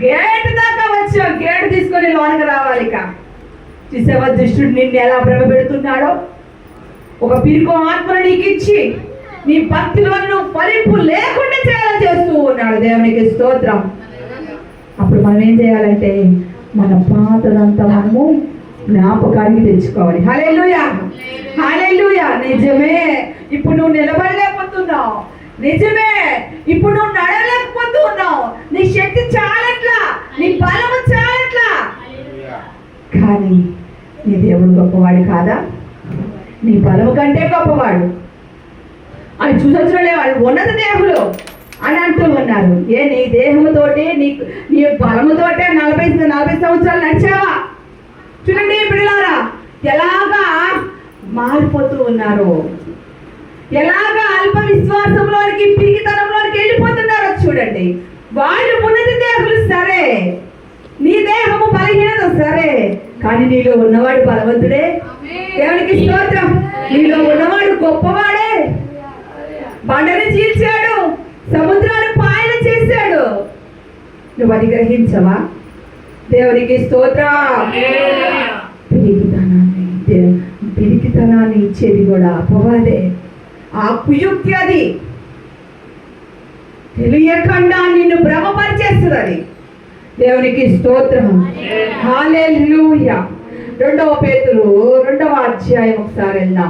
Gate తీసుకొని లోనికి రావాలి ఇక. చూసావా దుష్టుడు నిన్ను ఎలా భ్రమ పెడుతున్నాడో? ఒక పిరుకు ఆత్మను నీకు ఇచ్చి నీ భక్తిలో నువ్వు ఫలింపు లేకుండా చేయాలని చేస్తూ ఉన్నాడు. దేవునికి స్తోత్రం. అప్పుడు మనం ఏం చేయాలంటే మన పాతదంతా మనము జ్ఞాపకానికి తెచ్చుకోవాలి. హల్లెలూయా. హల్లెలూయా. నిజమే. ఇప్పుడు నువ్వు నిలబడలేకపోతున్నావు. నిజమే. ఇప్పుడు నువ్వు నడవలేక నీ శక్తి చాలట్లా నీ బలము చాలట్లా కానీ నీ దేవుడు గొప్పవాడు కాదా? నీ బలము కంటే గొప్పవాడు. అని చూసొచ్చిన వాళ్ళు ఉన్నత దేహులు. అని అంటూ ఉన్నారు. ఏ నీ దేహముతోటి నీ నీ బలముతోటే నలభై నలభై సంవత్సరాలు నడిచావా? చూడండి పిల్లలారా ఎలాగా మారిపోతూ ఉన్నారు. ఎలాగా అల్ప విశ్వాసంలోనికి పిరికితనంలోనికి వెళ్ళిపోతున్నారో చూడండి. వాళ్ళు కానీ నీలో ఉన్నవాడు బలవంతుడే. దేవునికి స్తోత్రం. నీలో ఉన్నవాడు గొప్పవాడే. బండని చీల్చాడు. సముద్రాన్ని పాయన చేశాడు. నువ్వు అది గ్రహించవా దేవునికి స్తోత్రం. పిరికితనాన్ని దే- పిరికితనాన్ని ఇచ్చేది కూడా అపవాదే. ఆ కుయుక్తి అది. తెలియకుండా నిన్ను దేవునికి స్తోత్రం. హాలెలూయా రెండవ పేతులు రెండవ అధ్యాయం ఒకసారి వెళ్దాం.